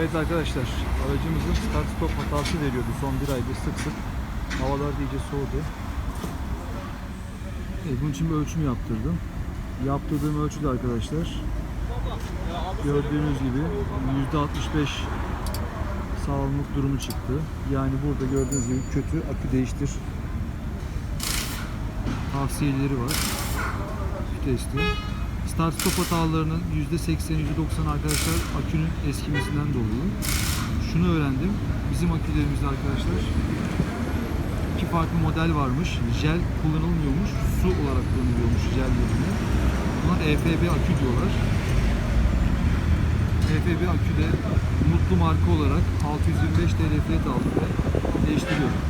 Evet arkadaşlar, aracımızın start stop hatası veriyordu son bir aydır sık sık. Havalar iyice soğudu. Evet, bunun için bir ölçüm yaptırdım. Yaptırdığım ölçüde arkadaşlar, gördüğünüz gibi %65 sağlamlık durumu çıktı. Yani burada gördüğünüz gibi kötü akü değiştir tavsiyeleri var. Testi. Start stop hatalarının %80 %90 arkadaşlar akünün eskimesinden dolayı. Şunu öğrendim. Bizim akülerimizde arkadaşlar iki farklı model varmış. Jel kullanılmıyormuş. Su olarak kullanılıyormuş jel yerine. Buna EFB akü diyorlar. EFB akü de mutlu marka olarak 625 TL fiyat aldım değiştiriyorum.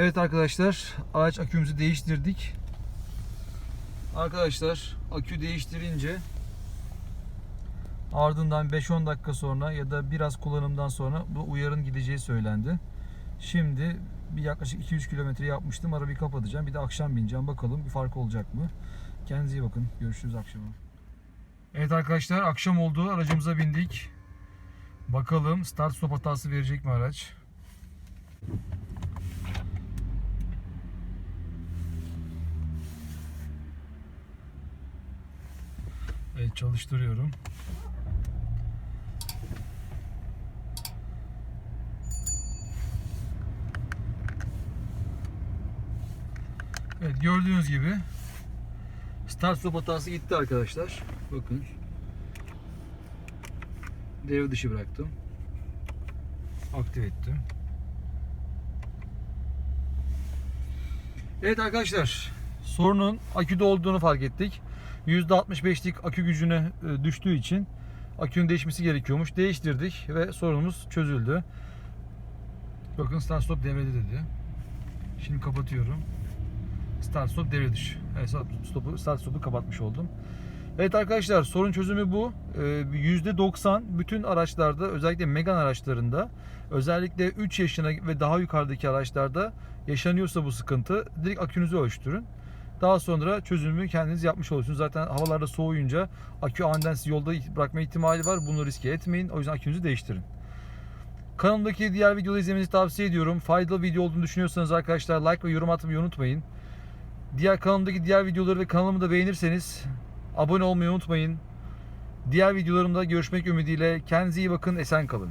Evet arkadaşlar araç akümüzü değiştirdik. Arkadaşlar akü değiştirince ardından 5-10 dakika sonra ya da biraz kullanımdan sonra bu uyarın gideceği söylendi. Şimdi bir yaklaşık 200 kilometre yapmıştım. Arabayı kapatacağım. Bir de akşam bineceğim. Bakalım bir fark olacak mı? Kendinize iyi bakın. Görüşürüz akşama. Evet arkadaşlar akşam oldu. Aracımıza bindik. Bakalım start stop hatası verecek mi araç? Evet çalıştırıyorum. Evet gördüğünüz gibi start stop hatası gitti arkadaşlar. Bakın. Devre dışı bıraktım. Aktif ettim. Evet arkadaşlar sorunun aküde olduğunu fark ettik. %65'lik akü gücüne e, düştüğü için akünün değişmesi gerekiyormuş. Değiştirdik ve sorunumuz çözüldü. Bakın start stop devrede dedi. Şimdi kapatıyorum. Start stop devre dışı. Evet, start stop'u, start stop'u kapatmış oldum. Evet arkadaşlar sorun çözümü bu. Ee, %90 bütün araçlarda özellikle Megan araçlarında özellikle 3 yaşına ve daha yukarıdaki araçlarda yaşanıyorsa bu sıkıntı direkt akünüzü ölçtürün. Daha sonra çözümü kendiniz yapmış olursunuz. Zaten havalarda soğuyunca akü aniden sizi yolda bırakma ihtimali var. Bunu riske etmeyin. O yüzden akünüzü değiştirin. Kanalımdaki diğer videoları izlemenizi tavsiye ediyorum. Faydalı video olduğunu düşünüyorsanız arkadaşlar like ve yorum atmayı unutmayın. Diğer kanalımdaki diğer videoları ve kanalımı da beğenirseniz abone olmayı unutmayın. Diğer videolarımda görüşmek ümidiyle kendinize iyi bakın, esen kalın.